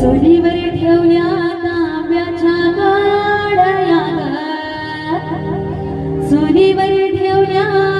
चुलीवर ठेवल्या तांब्याच्या गाड्या चुलीवर ठेवल्या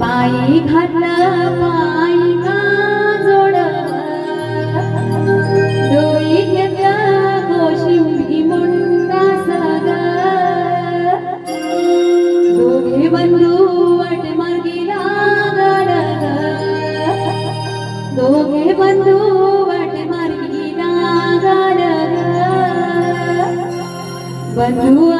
पायी घातलं पायी जोड डोई घेतलं गोशिंबी मुंडा सग दोघे बंधू वाट मार्गी लागल दोघे बंधू वाट मार्गी लागल बंधू